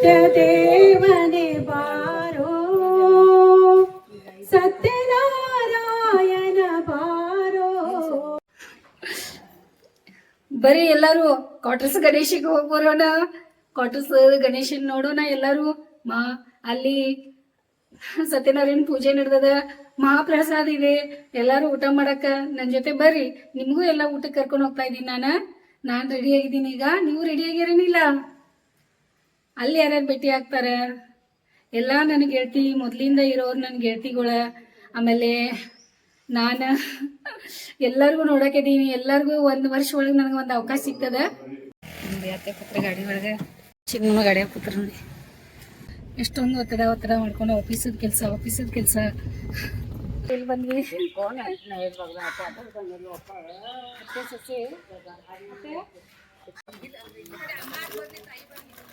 ಸತ್ಯದೇವನೇ ಬಾರೋ. ಸತ್ಯನಾರಾಯಣ ಬಾರೋ. ಬರೀ ಎಲ್ಲರೂ ಕ್ವಾಟರ್ಸ್ ಗಣೇಶಿಗೆ ಹೋಗಿ ಬರೋಣ ಗಣೇಶನ್ ನೋಡೋಣ ಎಲ್ಲರೂ. ಮಾ, ಅಲ್ಲಿ ಸತ್ಯನಾರಾಯಣ ಪೂಜೆ ನಡೆದದ. ಮಹಾಪ್ರಸಾದ ಇದೆ. ಎಲ್ಲರೂ ಊಟ ಮಾಡಕ್ಕ ನನ್ನ ಜೊತೆ ಬರ್ರಿ. ನಿಮಗೂ ಎಲ್ಲ ಊಟಕ್ಕೆ ಕರ್ಕೊಂಡು ಹೋಗ್ತಾ ಇದ್ದೀನಿ ನಾನು. ನಾನು ರೆಡಿ ಆಗಿದ್ದೀನಿ ಈಗ. ನೀವು ರೆಡಿ ಆಗಿರೇನಿಲ್ಲ ಅಲ್ಲಿ ಯಾರ್ಯಾರು ಭೇಟಿ ಆಗ್ತಾರೆ? ಎಲ್ಲ ನನ್ನ ಗೆಳತಿ ಮೊದಲಿಂದ ಇರೋರು ನನ್ನ ಗೆಳತಿಗಳ. ಆಮೇಲೆ ನಾನು ಎಲ್ಲರಿಗೂ ನೋಡಕಿದ್ದೀನಿ ಎಲ್ಲರಿಗೂ ಒಂದು ವರ್ಷ ಒಳಗೆ ನನಗೆ ಒಂದು ಅವಕಾಶ ಸಿಗ್ತದ. ಪುತ್ರ ಗಾಡಿ ಒಳಗೆ. ಚಿನ್ನ ಗಾಡಿ ಕೂತ್ರ ನೋಡಿ. ಎಷ್ಟೊಂದು ಒತ್ತಡ ಒತ್ತಡ ಮಾಡ್ಕೊಂಡು ಆಫೀಸದ ಕೆಲಸ ಆಫೀಸದ ಕೆಲಸ. ಇಲ್ಲಿ ಬಂದ್ವಿ? ಸೊಸೆ,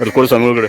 ಅಲ್ಲಿ ಕೊಡಿ ಸ್ವಾಮಿ ಒಳಗಡೆ.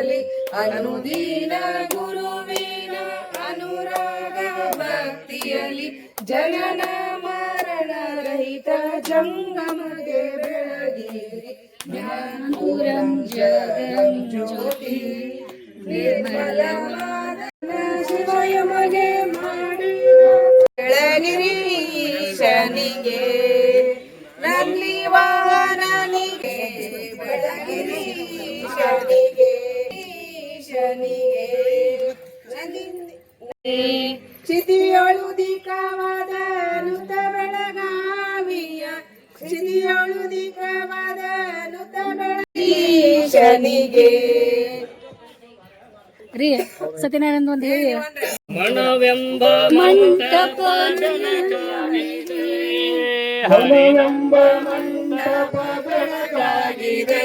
ಭಕ್ತಿಯಲಿ ಅನುದೀನ ಗುರುವಿನ ಅನುರಾಗ ಭಕ್ತಿಯಲಿ ಜನನ ಮರಣ ರಹಿತ ಜಂಗಮಗೆ ಬೆಳಗಿರಿ. ಜ್ಞಾನಪುರಂ ಜಗಂ ಜ್ಯೋತಿ. ನಿರ್ಮಲವಾದ ಶಿವಯಮಗೆ ಮಾಡಿ. ಬೆಳಗಿರಿ ಶನಿಗೆ. ನಲ್ಲಿ ವಾಹನನಿಗೆ ಬೆಳಗಿರೀಶನಿಗೆ ಈಶನಿಗೆ ಚಿತಿಯೊಳು ದಿಕ್ಕವಾದ ನುತ ಬೆಳಗಾವಿಯ ಚಿತಿಯೊಳು ದಿಕ್ಕವಾದ ನುತ ಬೆಳಗೀಶನಿಗೆ ರೀ ಸತ್ಯನಾರಾಯಣ ಒಂದು ಹೇಳಿ. ಮನವೆಂಬ ಮಂಟಪ ಹನುವೆಂಬ ಮಂಟಪ ಬೆಳಗಾಗಿದೆ.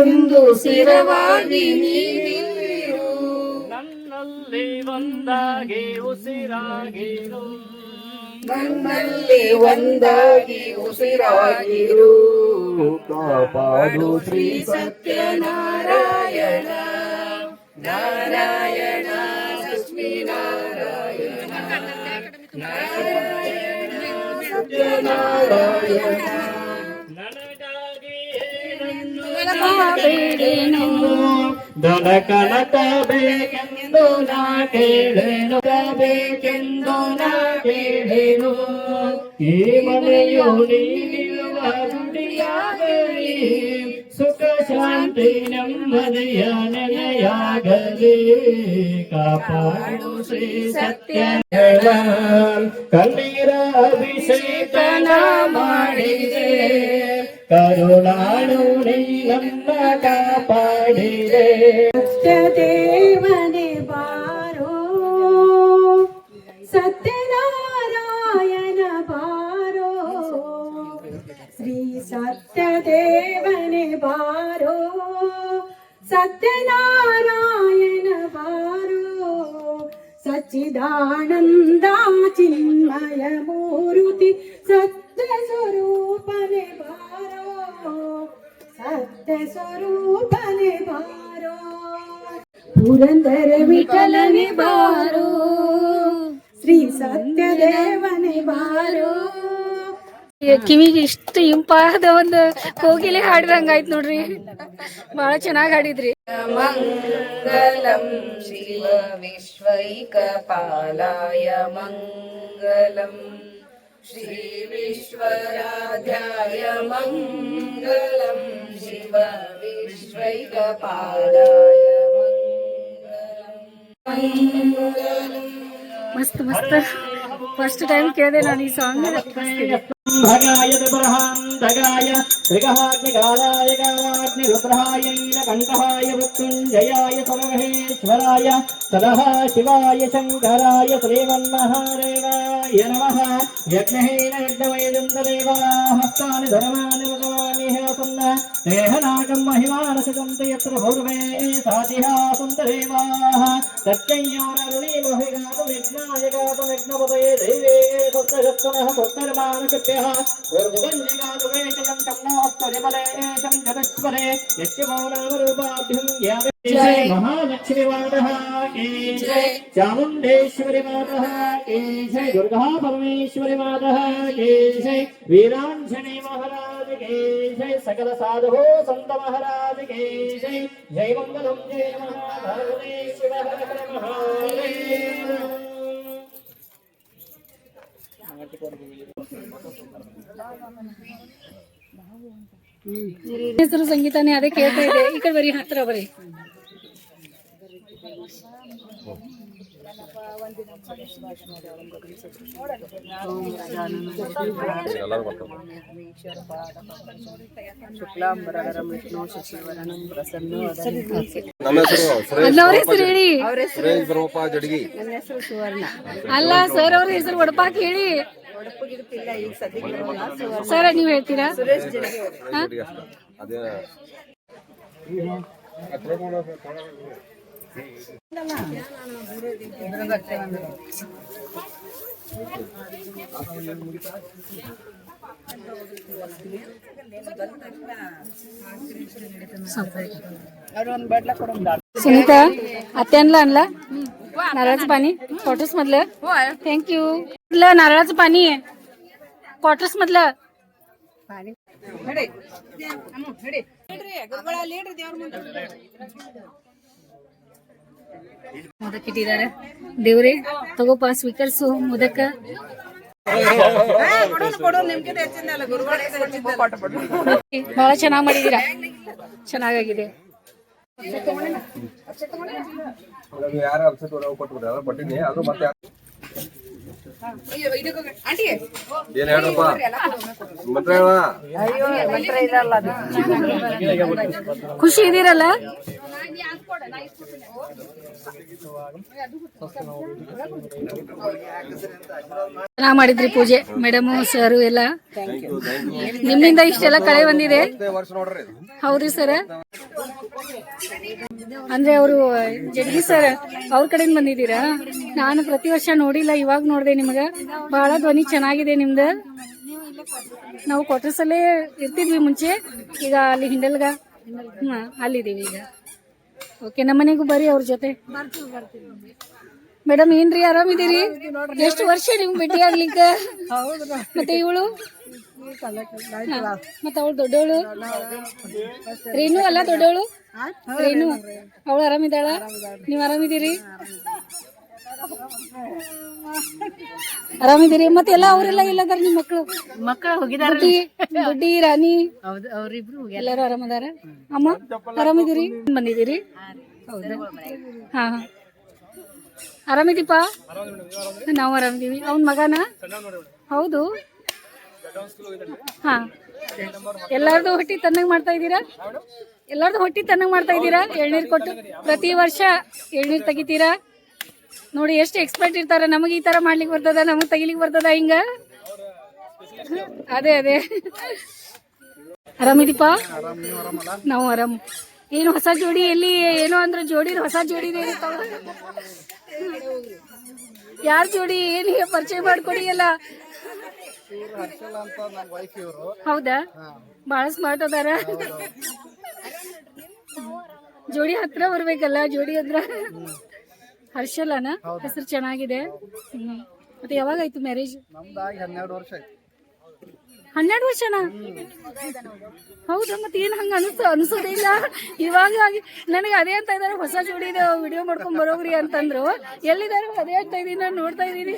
ಎಂದು ಸ್ಥಿರವಾಗಿ ನೀವಿರು ನನ್ನಲ್ಲಿ ಒಂದಾಗಿ ಉಸಿರಾಗಿರು. ನನ್ನಲ್ಲಿ ಒಂದಾಗಿ ಉಸಿರಾಗಿರು. ಕಾಪಾಡು ಶ್ರೀ ಸತ್ಯನಾರಾಯಣ. ನಾರಾಯಣ ಲಕ್ಷ್ಮೀ ನಾರಾಯಣ. ನಾರಾಯಣ ಸತ್ಯನಾರಾಯಣ. ಬೇಡೇನು ದನ ಕನಕ ಬೇಕೆಂದು ನಾ ಕೇಳೇನು ಬೇಕೆಂದು ನಾ ಕೇಳೇನು ಈ ಮನೆಯು ನೀನಿರುವ ಗುಡಿಯಾಗಲಿ ಸುಖ ಶಾಂತಿ ನೆಮ್ಮದಿಯ ನೆಲೆಯಾಗಲಿ ಕಾಪಾಡು ಶ್ರೀ ಸತ್ಯ ಕಣ್ಣೀರ ಅಭಿಷೇಕನ ಮಾಡಿದೆ കരുണാണു നീ നമ്മ കാപ്പാടിരേ ಕಿವಿಗೆ ಇಷ್ಟು ಇಂಪಾದ ಒಂದು ಕೋಗಿಲೆ ಹಾಡಿದಂಗಾಯ್ತು ನೋಡ್ರಿ ಬಹಳ ಚೆನ್ನಾಗಿ ಹಾಡಿದ್ರಿ मङ्गलं शिव विश्वैकपालाय मङ्गलम् श्रीविश्वराध्याय मङ्गलं शिव विश्वैकपालाय ಮಸ್ತ್ ಮಸ್ತ್ ಫಸ್ಟ್ ಟೈಮ್ ಕೇಳಿದೆ ನಾನು ಈ ಸಾಂಗ್ భగాయ దృబర్హాంతగాయ త్రిగహాగ్నికాలాయ కాలాగ్నిరుద్రాయ కంఠహాయ మృత్యుంజయాయ పరమహేశ్వరాయ సదహ శివాయ శంకరాయ శ్రీమన్మహాదేవాయ నమ. యజ్ఞహీన యజ్ఞవైదంతదేవా హస్తాని ధర్మాని భగవాన్ సన్న దేహనాగం మహిమానసగంత ఎత్ర పూర్వే సాధిహా సుందరేవాః. సత్యయోనరుణీమహిగాతు మహాలక్ష్మి చాముండేశ్వరి దుర్గా పరమేశ్వరి వీరాంజనే जय सकल साधु संत महाराज की जय जय मंगलम जय महाभगवते शिव हर हर महादेव ಹೆಸರು ಸಂಗೀತಾನೇ ಅದೇ ಕೇಳ್ತಾ ಇದೆ ಈ ಕಡೆ ಬರೀ ಹತ್ರ ಬರೀ ಹೆಸರು ಸುರೇಶ್ ಜಡಗಿ. ಅಲ್ಲ ಸರ್ ಅವ್ರ ಹೆಸರು ಒಡಪಾಕ್ ಹೇಳಿ. ಸರ್ ನೀವ್ ಹೇಳ್ತೀರಾ? ಸುರೇಶ್ ಜಡಗಿ ಅದೇ. सुनीता आत्यानला आणला नारळाचं पाणी? क्वार्टर्स मधलं थँक्यू कुठलं? नारळाचं पाणी आहे. क्वार्टर्स मधलं पाणी ಇಟ್ಟಿದ್ದಾರೆ ದೇವ್ರಿ ತಗೋಪ ಸ್ವೀಕರಿಸು ಮುದಕ ಬಹಳ ಚೆನ್ನಾಗ್ ಮಾಡಿದೀರಾ ಚೆನ್ನಾಗಾಗಿದೆ. ಯಾರು ಅನ್ಸತ್ ಕೊಟ್ಬಿಟ್ರೆ ಅದ್ರ ಪಟ್ಟಿನಿ ಅದು ಮತ್ತೆ ಏನ್ ಹೇಳ್ರಪ್ಪ ಮಂತ್ರ ಖುಷಿ ಇದೀರಲ್ಲ ಚೆನ್ನಾಗ್ ಮಾಡಿದ್ರಿ ಪೂಜೆ ಮೇಡಮ್ ಸರ್ ಎಲ್ಲ. ನಿಮ್ಮಿಂದ ಇಷ್ಟೆಲ್ಲ ಕಳೆ ಬಂದಿದೆ. ಹೌದ್ರಿ ಸರ್ ಅಂದ್ರೆ ಅವರು ಜಡ್ಗಿ ಸರ್ ಅವ್ರ ಕಡೆಯಿಂದ ಬಂದಿದ್ದೀರಾ? ನಾನು ಪ್ರತಿ ವರ್ಷ ನೋಡಿಲ್ಲ, ಇವಾಗ ನೋಡಿದೆ ನಿಮ್ಗೆ. ಬಹಳ ಧ್ವನಿ ಚೆನ್ನಾಗಿದೆ ನಿಮ್ದು. ನಾವು ಕೊಟ್ರಸಲ್ಲೇ ಇರ್ತಿದ್ವಿ ಮುಂಚೆ. ಈಗ ಅಲ್ಲಿ ಹಿಂಡಲ್ಗ, ಹ್ಮ್, ಅಲ್ಲಿದ್ದೀವಿ ಈಗ. ಓಕೆ ನಮ್ಮ ಮನೆಗೂ ಬರ್ರಿ ಅವ್ರ ಜೊತೆ. ಮೇಡಮ್ ಏನ್ರಿ ಆರಾಮಿದ್ದೀರಿ? ಎಷ್ಟು ವರ್ಷ ನಿಮ್ಗೆ ಭೇಟಿ ಆಗ್ಲಿಕ್ಕೆ? ಮತ್ತೆ ಇವಳು? ಮತ್ತೆ ಅವಳು ದೊಡ್ಡವಳು? ರೇಣು ಅಲ್ಲ ದೊಡ್ಡವಳು? ರೇಣು, ಅವಳು ಆರಾಮಿದ್ದಾಳ? ನೀವ್ ಆರಾಮಿದ್ದೀರಿ? ಆರಾಮಿದ್ದೀರಿ? ಮತ್ತೆ ಎಲ್ಲ ಅವರೆಲ್ಲ ಇಲ್ಲದಾರ ನಿಮ್ ಮಕ್ಕಳು ಮಕ್ಕಳು ಹೋಗಿದಾರ ಬುಡ್ಡಿ ರಾಣಿ. ಹೌದು ಅವ್ರಿಬ್ರು ಎಲ್ಲರೂ ಆರಾಮದಾರ? ಅಮ್ಮ ಆರಾಮಿದ್ದೀರಿ? ಬಂದಿದ್ದೀರಿ? ಹೌದಾ? ಹಾ ಹಾ. ಆರಾಮಿದೀಪ ನಾವು ಆರಾಮಿದ್ದೀವಿ. ಅವನ್ ಮಗನ? ಹೌದು. ಹಾ. ಎಲ್ಲಾರ್ದು ಹೊಟ್ಟಿ ತನ್ನಂಗ್ ಮಾಡ್ತಾ ಇದ್ದೀರಾ? ಎಲ್ಲಾರ್ದು ಹೊಟ್ಟಿ ತನ್ನಂಗ್ ಮಾಡ್ತಾ ಇದ್ದೀರಾ? ಎಳ್ನೀರ್ ಕೊಟ್ಟು ಪ್ರತಿ ವರ್ಷ ಎಳ್ನೀರ್ ತೆಗಿತೀರಾ? ನೋಡಿ ಎಷ್ಟು ಎಕ್ಸ್ಪರ್ಟ್ ಇರ್ತಾರ. ನಮಗೆ ಈ ತರ ಮಾಡ್ಲಿಕ್ಕೆ ಬರ್ತದ, ನಮಗ್ ತೆಗಿಲಿಕ್ಕೆ ಬರ್ತದ ಹಿಂಗ? ಅದೇ ಅದೇ. ಆರಾಮಿದೀಪ ನಾವು ಆರಾಮ್. ಏನು ಹೊಸ ಜೋಡಿ ಎಲ್ಲಿ, ಏನೋ ಅಂದ್ರೆ ಜೋಡಿ, ಹೊಸ ಜೋಡಿ ಯಾರ ಜೋಡಿ, ಏನ್ ಪರಿಚಯ ಮಾಡ್ಕೊಡಿ ಎಲ್ಲ? ಹೌದಾ? ಬಹಳ ಸ್ಮಾರ್ಟ್ ಅದಾರ. ಜೋಡಿ ಹತ್ರ ಬರ್ಬೇಕಲ್ಲ, ಜೋಡಿ ಅಂದ್ರ ಹರ್ಷಲನ? ಹೆಸರು ಚೆನ್ನಾಗಿದೆ. ಹ್ಮ್. ಮತ್ತೆ ಯಾವಾಗ ಆಯ್ತು ಮ್ಯಾರೇಜ್ ನಮ್ದಾಗಿ ಹನ್ನೆರಡು ವರ್ಷ ಆಯ್ತು. ಹನ್ನೆರಡು ವರ್ಷನ? ಹೌದಾ? ಮತ್ತೆ ಏನ್ ಹಂಗ ಅನಿಸ್ತು ಅನ್ಸೋದಿಲ್ಲ ಇವಾಗ ಆಗಿ- ನನಗೆ ಅದೇ ಅಂತ ಇದಾರೆ. ಹೊಸ ಜೋಡಿದ ವಿಡಿಯೋ ಮಾಡ್ಕೊಂಡ್ ಬರೋಗ್ರಿ ಅಂತಂದ್ರು. ಎಲ್ಲಿದಾರೆ ಅದೇ ಅಂತ ಇದೀನಿ. ನಾನು ನೋಡ್ತಾ ಇದೀನಿ.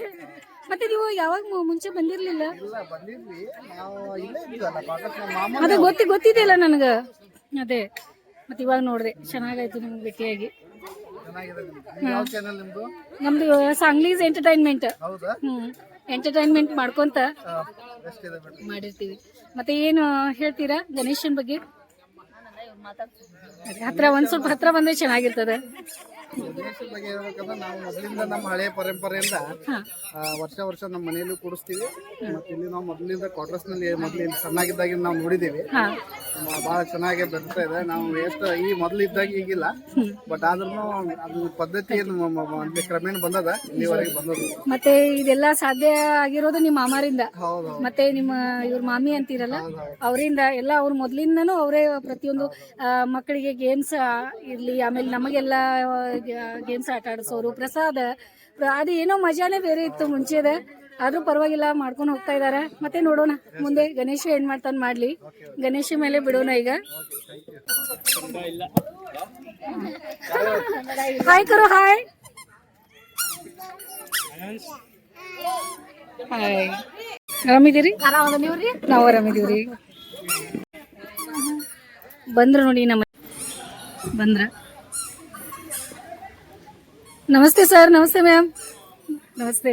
ಮತ್ತೆ ನೀವು ಯಾವಾಗ ಮು- ಮುಂಚೆ ಬಂದಿರ್ಲಿಲ್ಲ? ಇಲ್ಲ ಬಂದಿದ್ವಿ. ನಾವು ಇಲ್ಲೇ ಇದ್ವಲ್ಲ ಕಾಂಗ್ರೆಸ್ ನಮ್ಮ ಮಾಮ ಅದೇ ಗೊತ್ತಿ ಗೊತ್ತಿದೆಯಲ್ಲ ನನಗ? ಅದೇ. ಮತ್ತೆ ಇವಾಗ ನೋಡ್ದೆ. ಚೆನ್ನಾಗಾಯ್ತು ನಿಮ್ಗೆ ಭೇಟಿಯಾಗಿ. ಯಾವ ಚಾನೆಲ್ ನಿಮ್ದು? ನಮ್ದು ಸಾಂಗ್ಲೀಸ್ ಎಂಟರ್ಟೈನ್ಮೆಂಟ್. ಹೌದಾ? ಹ್ಮ್. ಎಂಟರ್ಟೈನ್ಮೆಂಟ್ ಮಾಡ್ಕೊಂತ ಎಷ್ಟಿದೆ ಮಾಡಿರ್ತೀವಿ. ಮತ್ತೆ ಏನು ಹೇಳ್ತೀರಾ ಗಣೇಶನ್ ಬಗ್ಗೆ? ಹತ್ರ ಒಂದ್ ಸ್ವಲ್ಪ ಹತ್ರ ಬಂದ್ರೆ ಚೆನ್ನಾಗಿರ್ತದೆ. ಗಣೇಶನ ಬಗ್ಗೆ ಹೇಳ್ಬೇಕಂದ್ರೆ ನಾವು ಮೊದಲಿಂದ ನಮ್ಮ ಹಳೆಯ ಪರಂಪರೆಯಿಂದ ಆ, ವರ್ಷ ವರ್ಷ ನಮ್ಮ ಮನೆಯಲ್ಲೂ ಕೂಡಿಸ್ತೀವಿ. ಮತ್ತೆ ಇಲ್ಲಿ ನಾವು ಮೊದಲಿಂದ ಕ್ವಾರ್ಟರ್ಸ್ನಲ್ಲಿ ಮೊದಲಿಂದ ಸಣ್ಣಾಗಿದ್ದಾಗ ನಾವು ನೋಡಿದ್ದೀವಿ. ಹಾ. ಬಹಳ ಚೆನ್ನಾಗಿ ಬೆಳ್ತಾ ಇದೆ. ನಾವು ಎಷ್ಟು ಈ ಮೊದಲು ಇದ್ದಾಗ ಈಗಿಲ್ಲ. ಬಟ್ ಆದ್ರೂ ಅದು ಪದ್ಧತಿ ಏನು ಕ್ರಮೇಣ ಬಂದದ. ಇಲ್ಲಿವರೆಗೆ ಬಂದದ್ದು. ಮತ್ತೆ ಇದೆಲ್ಲ ಸಾಧ್ಯ ಆಗಿರೋದು ನಿಮ್ಮ ಮಾಮಾರಿಂದ. ಮತ್ತೆ ನಿಮ್ಮ ಇವ್ರ ಮಾಮಿ ಅಂತೀರಲ್ಲ ಅವರಿಂದ ಎಲ್ಲ ಅವ್ರ ಮೊದಲಿಂದನೂ ಅವರೇ ಪ್ರತಿಯೊಂದು ಮಕ್ಕಳಿಗೆ ಗೇಮ್ಸ್ ಇರ್ಲಿ ಆಮೇಲೆ ನಮಗೆಲ್ಲ ಗೇಮ್ಸ್ ಆಟ ಆಡಿಸೋರು ಪ್ರಸಾದ ಪ್ರ- ಅದು ಏನೋ ಮಜಾನೇ ಬೇರೆ ಇತ್ತು ಮುಂಚೆದ. ಆದ್ರೂ ಪರವಾಗಿಲ್ಲ, ಮಾಡ್ಕೊಂಡು ಹೋಗ್ತಾ ಇದಾರೆ. ಮತ್ತೆ ನೋಡೋಣ. ಮುಂದೆ ಗಣೇಶ ಏನ್ ಮಾಡ್ತಾನೆ ಮಾಡ್ಲಿ. ಗಣೇಶ ಮೇಲೆ ಬಿಡೋಣ ಈಗ. ಹಾಯ್ ಕರು ಹಾಯ್ ಹಾಯ್ ಆರಾಮಿದ್ದೀರಿ? ನಾವು ಆರಾಮಿದೀವ್ರಿ ಬಂದ್ರ ನೋಡಿ ನಮ್ಮ ಬಂದ್ರ. ನಮಸ್ತೆ ಸರ್, ನಮಸ್ತೆ ಮ್ಯಾಮ್. ನಮಸ್ತೆ.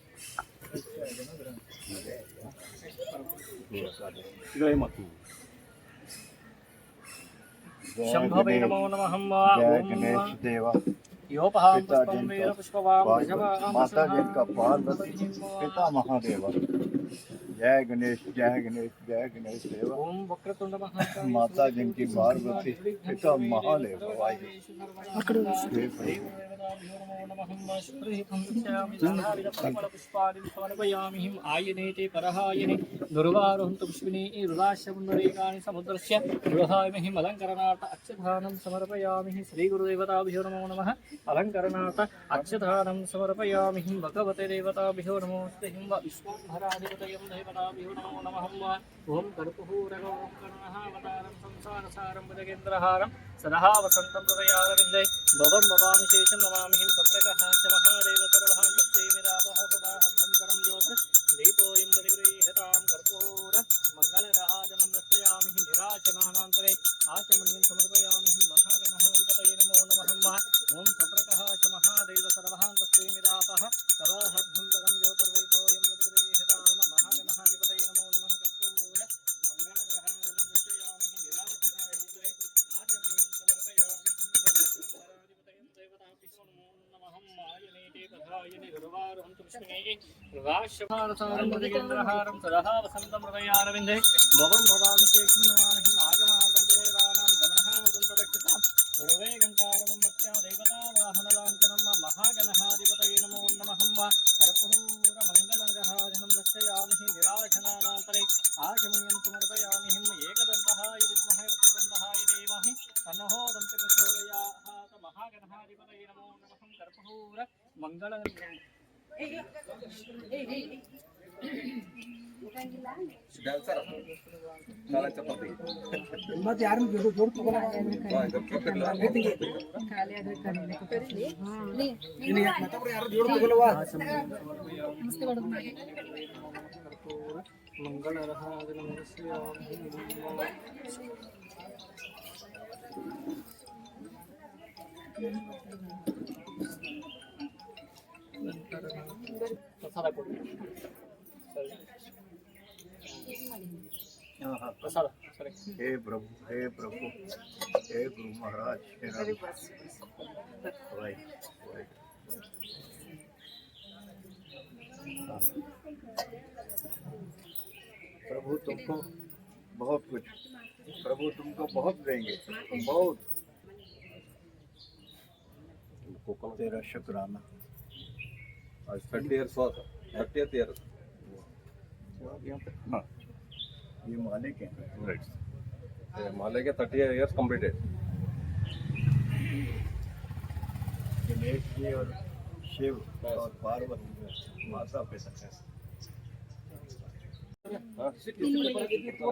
शम्भवे नमो नमः पार्वती- पिता महादेवा जय गणेश जय गणेश जय गणेश देवा। ॐ वक्रतुण्ड माता जिनकी पार्वती पिता महादेव वायु पुष्पाणि आयने परहायने दुर्वारोहन्तु पुष्पिनी रुदाश्यमुन्दरेकाणि समुद्रस्य गृहामहिम् अलङ्करणार्थ अक्षधानं समर्पयामि श्रीगुरुदेवताभ्यो नमो नमः अलङ्करणार्थ अक्षधानं समर्पयामि भगवते देवताभ्यो नमोऽस्ते हिं वा विश्वम्भराधिपतयं देवताभ्यो नमो नमः वा ॐ कर्पूरगौरवतारं संसारसारं भुजगेन्द्रहारं सदा वसन्तं हृदयारविन्दे भवं भवामि शेषं नमामि पत्रकः च महादेव सर्वां तस्ते निरापः ज्योत्। दीपोऽयं प्रतिगृह्यतां कर्पूर। मङ्गलरहाजनं दर्शयामि निराचनानान्तरे आचमनीं समर्पयामि महागणः हरिपतये नमो नमः। वा ॐ पत्रकः च महादेव सर्वां तस्ते निरापः सदाहभ्यन्तरं ज्योतिर्वैतो महागणहाधिपतये नमो नमः वा कर्पूरमङ्गलग्रहाधनं दर्शयामि हि निराशनानान्तरे आचमनीयं समर्पयामि हिं एकदन्तहाय विद्महे वक्रतुण्डहाय धीमहि तन्नः दन्ति प्रचोदयात् महागणहाधिपतये नमो नमः कर्पूर ಮಂಗಳ ಮತ್ತೆ ಯಾರನ್ನ ಮಂಗಳ Thank you. हे प्रभु हे प्रभु हे गुरु महाराज हे राम भाई भाई प्रभु तुमको बहुत कुछ प्रभु तुमको बहुत देंगे बहुत तेरा शुक्राना आज थर्टी ईयर्स हुआ था थर्टी ईयर हाँ। ये मालिक हैं। राइट माले के thirty years completed Ganesh ji और शिव और पार्वती माता पे पिता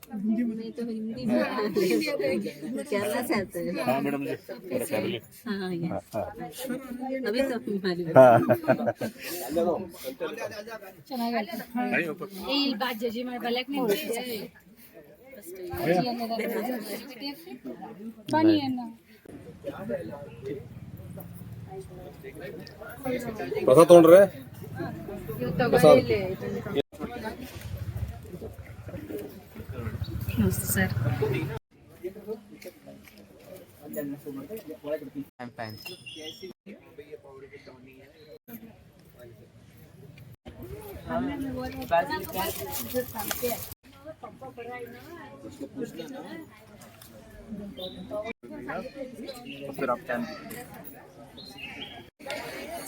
ಹಾ ಮಾತಾಡ್ಸದ ಅನುಶ್ರೀ ಹೆಂಗ್ ಬಂದ್ರಿ ಹೌದ್ರಿ ಆರಾಮಿದ್ದೀರಿ हाँ मैडम जी मेरा फैमिली ಚೆನ್ನಾಗೈತೆ ಏ ಇಲ್ಲಿ ಬಾ ಜಜಿ ಮಾಡಿ ಬಲ್ಯಾಕ್ ಬನ್ನಿ ಅಣ್ಣ ಪ್ರಸಾದ ತಗೊಂಡ್ರೆ ನಮಸ್ತೆ ಸರ್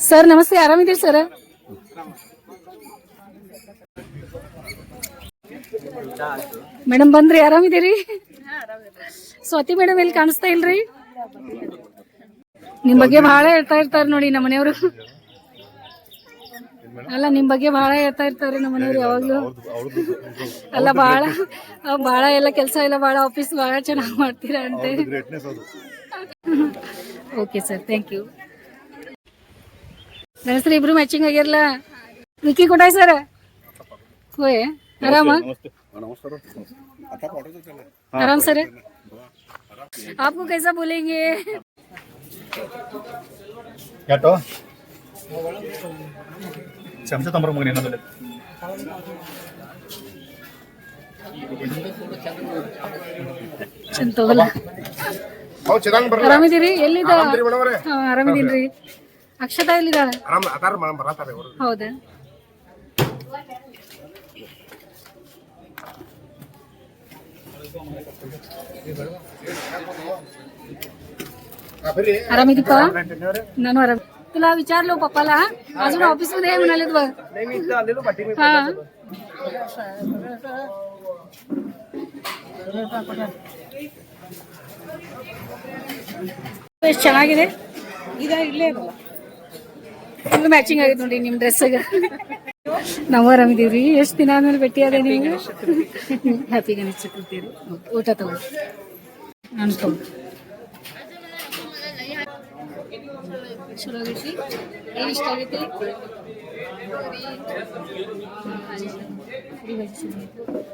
ಸರ್ ನಮಸ್ತೆ ಆರಾಮಿದ್ದೀರಿ ಸರ್ ಮೇಡಮ್ ಬಂದ್ರಿ ಆರಾಮಿದ್ದೀರಿ? ಸ್ವಾತಿ ಮೇಡಮ್ ಇಲ್ಲಿ ಕಾಣಿಸ್ತಾ ಇಲ್ರಿ? ನಿಮ್ ಬಗ್ಗೆ ಬಹಳ ಹೇಳ್ತಾ ಇರ್ತಾರೆ ನೋಡಿ ನಮ್ಮ ಮನೆಯವರು. ಅಲ್ಲ ನಿಮ್ ಬಗ್ಗೆ ಬಹಳ ಹೇಳ್ತಾ ಇರ್ತಾರೆ ನಮ್ಮ ಮನೆಯವ್ರು ಯಾವಾಗ್ಲೂ. ಅಲ್ಲ ಬಹಳ ಬಹಳ ಎಲ್ಲ ಕೆಲಸ ಎಲ್ಲ ಬಹಳ ಆಫೀಸ್ ಬಹಳ ಚೆನ್ನಾಗಿ ಮಾಡ್ತೀರಾ ಅಂತ. ಓಕೆ ಸರ್ ಥ್ಯಾಂಕ್ ಯು ನಮಸ್ತೆ ಇಬ್ರು ಮ್ಯಾಚಿಂಗ್ ಆಗಿರಲ್ಲ ವಿಕಿ ಕೊಟ್ಟಾಯ್ ಸರ್ ಹೋಯ್ ಆರಾಮ? नमस्कार आराम सर आपको कैसा बोलेंगे ಯಾಟೋ ಚಮಚ ತಂಬರ ಮಗನ ಏನಾದ್ರೆ ಚಂತೋಗಲ್ಲ ಆರಾಮಿದ್ದೀರಿ ಎಲ್ಲಿದ ಹಾ, ಆರಾಮಿದೀನ್ರಿ ಅಕ್ಷತಾ ಎಲ್ಲಿದಾಳ ಹೌದಾ आरामिदीप ನಾನು आराम तुला विचारलो पप्पाला अजून ऑफिस मध्ये आहे म्हणाले बघ हा ಎಷ್ಟು ಚೆನ್ನಾಗಿದೆ ಫುಲ್ ಮ್ಯಾಚಿಂಗ್ ಆಗೈತೆ ನೋಡಿ ನಿಮ್ ಡ್ರೆಸ್ಗೆ ನಾವು ರೀ ಎಷ್ಟು ದಿನ ಆದ್ಮೇಲೆ ಭೇಟಿ ನೀವು? ಹ್ಯಾಪಿ ಗಣೇಶ ಚತುರ್ಥಿ ಊಟ ತಗೋ ನಾನು ತಗೋ.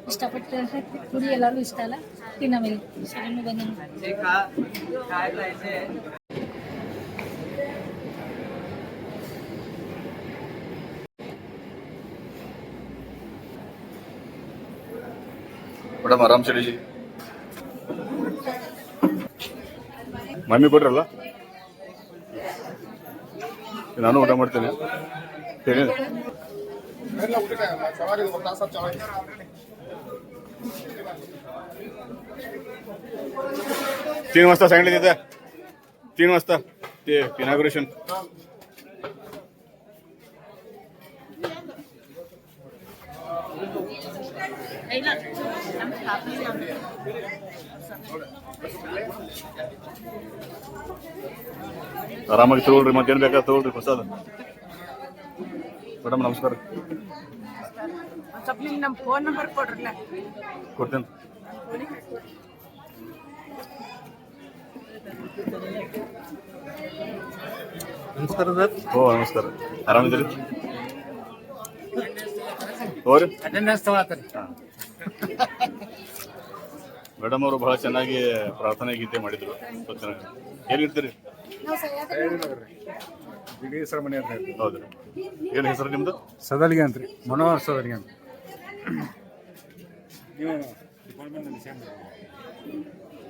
ಇಷ್ಟಪಟ್ಟು ಪುರಿ ಎಲ್ಲರಿಗೂ ಇಷ್ಟ ಅಲ್ಲ? ತಿನ್ನ ಮೇಲೆ ಮೇಡಮ್ ಆರಾಮ್ ಸರಿ ಮಮ್ಮಿ ಕೊಟ್ರಲ್ಲ ನಾನು ಊಟ ಮಾಡ್ತೇನೆ ಸರಿ तीन वाजता सांगितलं तिथं तीन वाजता ते इनाग्रेशन ಆರಾಮಾಗಿ ತಗೊಳ್ರಿ ಮತ್ತೇನು ಬೇಕಾದ್ರೆ ತಗೊಳ್ರಿ ಪ್ರಸಾದ. ಮೇಡಮ್ ನಮಸ್ಕಾರ. ನಮ್ಮ ಫೋನ್ ನಂಬರ್ ಕೊಡ್ರಲ್ಲ. ಕೊಡ್ತೇನೆ. ನಮಸ್ಕಾರ ಸರ್. ಓ ನಮಸ್ಕಾರ. ಆರಾಮಿದ್ದೀರಿ? ಹೋರಿ ಅಟೆಂಡೆನ್ಸ್ ತಗೊಳತ್ತಾರೆ ಮೇಡಮ್ ಅವರು ಬಹಳ ಚೆನ್ನಾಗಿ ಪ್ರಾರ್ಥನೆ ಗೀತೆ ಮಾಡಿದ್ರು. ಸ್ವಲ್ಪ ಚೆನ್ನಾಗಿ. ಎಲ್ಲಿರ್ತೀರಿ ಬಿಗೇಶ್ವರ ಮನೆ ಅಂತ ರೀ ಹೌದ್ರಿ ಏನು ಹೆಸರು ನಿಮ್ದು? ಸದಲ್ಗೆ ಅಂತ್ರಿ ಮನೋಹರ್ ಸದಲಿಗೆ ಅಂತ.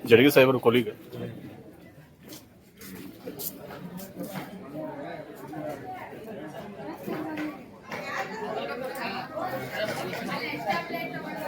ಜಡಗಿ ಸಾಹೇಬರು ಕೊಲಿಗ.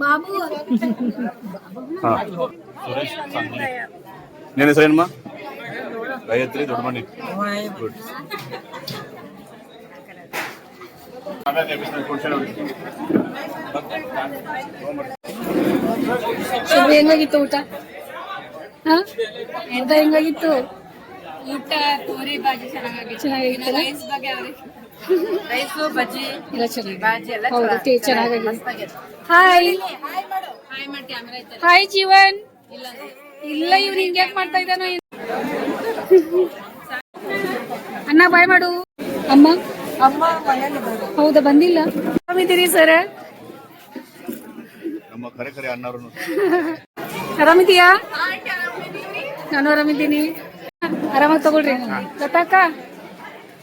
बाबू ಹಾ ಸುರೇಶ್ ಸಾಂಗ್ಲಿ ನಿನ್ನ ಹೆಸರೇನಮ್ಮ ಗಾಯತ್ರಿ ದೊಡ್ಡಮಣ್ಣಿ ಗುಡ್ ಶಿವ ಹೆಂಗಾಗಿತ್ತು ಊಟ ಹಾ ಎಂತ ಹೆಂಗಾಗಿತ್ತು ಊಟ ಪೂರಿ ಬಾಜಿ ಚೆನ್ನಾಗಿತ್ತು ಚೆನ್ನಾಗಿತ್ತು ರೈಸ್ ಬಜ್ಜಿ ಎಲ್ಲ ಚೆನ್ನಾಗಿ ಎಲ್ಲ ಹೌದು ಟೇ ಚೆನ್ನಾಗಿದೆ. ಹಾಯ್ ಹಾಯ್ ಜೀವನ್ ಇಲ್ಲ ಇವ್ರು ಹಿಂಗ್ ಯಾಕೆ ಮಾಡ್ತಾ ಇದ್ದಾನೋ ಅಣ್ಣ ಬಾಯ್ ಮಾಡು. ಅಮ್ಮ? ಅಮ್ಮ ಹೌದಾ ಬಂದಿಲ್ಲ. ಆರಾಮಿದ್ದೀರಿ ಸರ್? ನಮ್ಮ ಕರೆ ಕರೆ ಅಣ್ಣವ್ರನ್ನು. ಆರಾಮಿದೀಯಾ ನಾನು ಆರಾಮಿದ್ದೀನಿ ಆರಾಮಾಗಿ ತಗೊಳ್ರಿ. ಗೊತ್ತಾಕ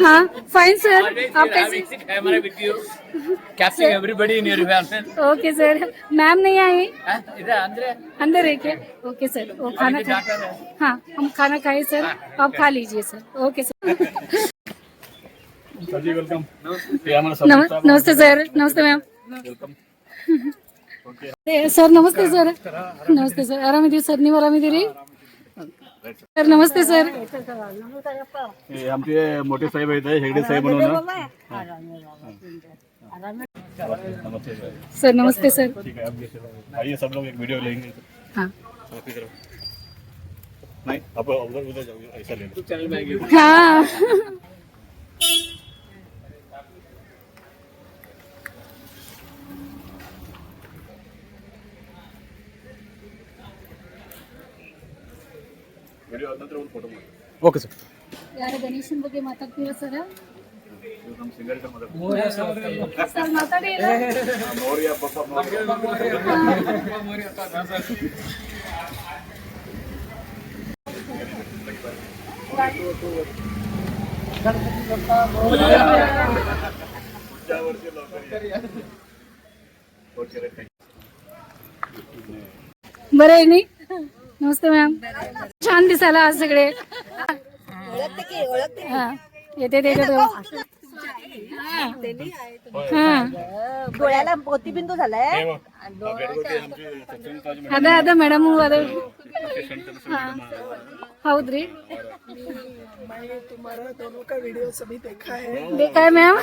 हाँ फाइन सर आप कैसे camera with you, capturing everybody in your event. Okay sir ma'am नहीं आई हाँ, इधर अंदर अंदर है क्या ओके सर वो खाना खा हाँ हम खाना खाए सर आप खा लीजिए सर ओके सर जी वेलकम ये हमारा सब नम- नमस्ते सर नमस्ते मैम ಸರ್ ನಮಸ್ತೆ ಸರ್ ನಮಸ್ತೆ ಸರ್ ಆರಾಮಿದ್ದೀವಿ ಸರ್ ನೀವು ಆರಾಮಿದ್ದೀರಿ सर नमस्ते सर. हे आमचे हेगडे साहेब नमस्ते सर नमस्ते सर. ठीक है आइए सब लोग एक वीडियो लेंगे. हाँ. नहीं अब उधर ऐसा ले लो हाँ. ಓಕೆ ಸರ್ ಯಾರು ಗಣೇಶನ್ ಬಗ್ಗೆ ಮಾತಾಡ್ತೀರಾ ಸರ್ ಇವ್ರು ನಮ್ಮ ಸಿಂಗರ್ ಮಾತಾಡ್ತಾರೆ ಸರ್ ಮಾತಾಡಿ ಮೌರ್ಯ ಬಪ್ಪ ಮೌರ್ಯ ओके रे थँक्यू बरं आहे नाही नमस्ते मॅम छान दिसायला आज सगळे हा येते त्याच्यात हा डोळ्याला मोतीबिंदू झालाय ಅದ ಅದ ಮೇಡಮ್ ಅದ ಹೌದ್ರಿ देखा है मैम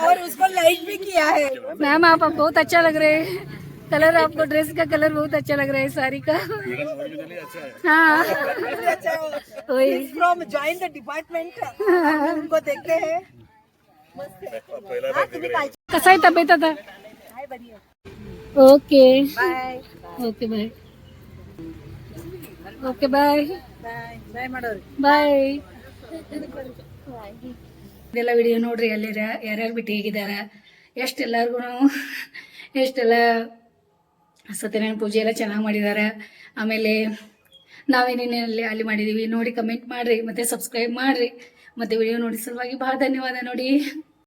और उसको लाइक भी किया है मैम आप आप बहुत अच्छा लग रहे हैं कलर आपको ड्रेस का कलर बहुत अच्छा लग रहा है साड़ी का हाँ वही फ्रॉम ज्वाइन द डिपार्टमेंट उनको देखते हैं कसा आहे तब्येत आता okay okay bye okay bye bye ಮಾಡೋರು ಬಾಯ್ ಇದೆಲ್ಲ ವಿಡಿಯೋ ನೋಡ್ರಿ ಅಲ್ಲಿರ ಯಾರ್ಯಾರು ಬಿಟ್ಟು ಹೇಗಿದಾರ ಎಷ್ಟು ಎಲ್ಲರಿಗೂ ಎಷ್ಟೆಲ್ಲ ಸತ್ಯನಾರಾಯಣ ಪೂಜೆ ಎಲ್ಲ ಚೆನ್ನಾಗಿ ಮಾಡಿದ್ದಾರೆ ಆಮೇಲೆ ನಾವೇನೇನಲ್ಲಿ ಅಲ್ಲಿ ಮಾಡಿದ್ದೀವಿ ನೋಡಿ ಕಮೆಂಟ್ ಮಾಡಿರಿ, ಮತ್ತು ಸಬ್ಸ್ಕ್ರೈಬ್ ಮಾಡಿರಿ. ಮತ್ತು ವಿಡಿಯೋ ನೋಡಿ ಸಲುವಾಗಿ ಭಾಳ ಧನ್ಯವಾದ ನೋಡಿ.